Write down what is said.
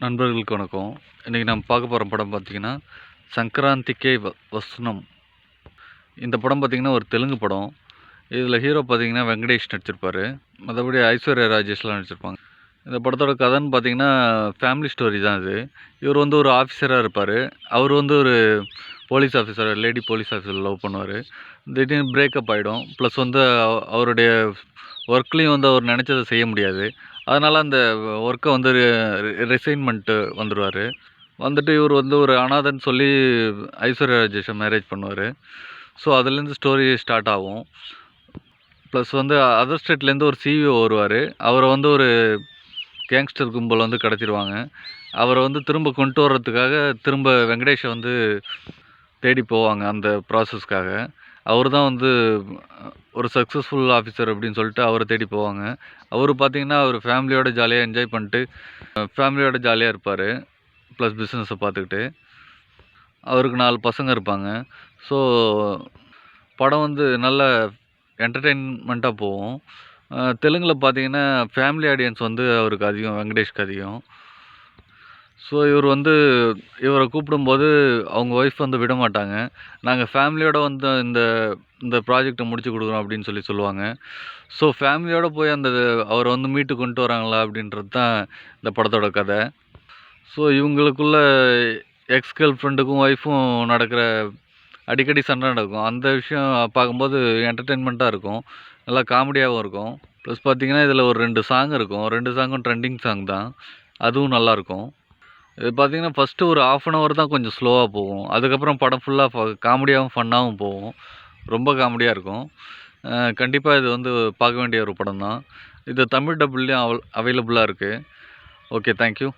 நண்பர்களுக்கு வணக்கம். இன்றைக்கி நம்ம பார்க்க போகிற படம் பார்த்திங்கன்னா சங்கராந்திக்கே வ வசனம். இந்த படம் பார்த்திங்கன்னா ஒரு தெலுங்கு படம். இதில் ஹீரோ பார்த்திங்கன்னா வெங்கடேஷ் நடிச்சிருப்பார். மற்றபடி ஐஸ்வர்யா ராஜேஷ்லாம் நடிச்சிருப்பாங்க. இந்த படத்தோட கதைன்னு பார்த்திங்கன்னா ஃபேமிலி ஸ்டோரி தான் இது. இவர் வந்து ஒரு ஆஃபீஸராக இருப்பார். அவர் வந்து ஒரு police officer lady police officer love பண்ணுவார். திடீர்னு பிரேக்கப் ஆகிடும் ப்ளஸ் வந்து அவருடைய ஒர்க்லேயும் வந்து அவர் நினச்சதை செய்ய முடியாது. அதனால் அந்த ஒர்க்கை வந்து ரிசைன்மெண்ட்டு வந்துடுவார் வந்துட்டு இவர் வந்து ஒரு அனாதைன்னு சொல்லி ஐஸ்வர்யா ராஜேஷை மேரேஜ் பண்ணுவார். ஸோ அதுலேருந்து ஸ்டோரி ஸ்டார்ட் ஆகும். ப்ளஸ் வந்து அதர் ஸ்டேட்லேருந்து ஒரு சிஇஓ வருவார். அவரை வந்து ஒரு கேங்ஸ்டர் கும்பல் வந்து கிடச்சிருவாங்க அவரை வந்து திரும்ப கொண்டு வர்றதுக்காக திரும்ப வெங்கடேஷை வந்து தேடி போவாங்க அந்த ப்ராசஸ்க்காக அவர் தான் வந்து ஒரு சக்ஸஸ்ஃபுல் ஆஃபீஸர் அப்படின்னு சொல்லிட்டு அவரை தேடி போவாங்க. அவர் பார்த்தீங்கன்னா அவர் ஃபேமிலியோட ஜாலியாக என்ஜாய் பண்ணிட்டு ஃபேமிலியோட ஜாலியாக இருப்பார். ப்ளஸ் பிஸ்னஸை பார்த்துக்கிட்டு அவருக்கு நாலு பசங்க இருப்பாங்க. ஸோ படம் வந்து நல்ல என்டர்டெயின்மெண்ட்டாக போகும். தெலுங்கில் பார்த்தீங்கன்னா ஃபேமிலி ஆடியன்ஸ் வந்து அவருக்கு அதிகம் வெங்கடேஷ்க்கு அதிகம். ஸோ இவர் வந்து இவரை கூப்பிடும்போது அவங்க ஒய்ஃப் வந்து விட மாட்டாங்க. நாங்கள் ஃபேமிலியோடு வந்து இந்த இந்த ப்ராஜெக்டை முடிச்சு கொடுக்குறோம் அப்படின்னு சொல்லி சொல்லுவாங்க. ஸோ ஃபேமிலியோடு போய் அந்த அவரை வந்து மீட்டு கொண்டு வராங்களா அப்படின்றது தான் இந்த படத்தோட கதை. ஸோ இவங்களுக்குள்ள எக்ஸ் கேர்ள் ஃப்ரெண்டுக்கும் ஒய்ஃபும் நடக்கிற அடிக்கடி சண்டை நடக்கும். அந்த விஷயம் பார்க்கும்போது என்டர்டெயின்மெண்ட்டாக இருக்கும். நல்லா காமெடியாகவும் இருக்கும். ப்ளஸ் பார்த்திங்கன்னா இதில் ஒரு ரெண்டு சாங் இருக்கும். ரெண்டு சாங்கும் ட்ரெண்டிங் சாங் தான். அதுவும் நல்லாயிருக்கும் இது பார்த்தீங்கன்னா ஃபஸ்ட்டு ஒரு ஆஃப் அன் ஹவர் தான் கொஞ்சம் ஸ்லோவாக போகும். அதுக்கப்புறம் படம் ஃபுல்லாக காமெடியாகவும் ஃபன்னாகவும் போகும். ரொம்ப காமெடியாக இருக்கும். கண்டிப்பாக இது வந்து பார்க்க வேண்டிய ஒரு படம் தான் இது தமிழ் டபுள்லேயும் அவ அவைலபிளாக இருக்குது ஓகே தேங்க்யூ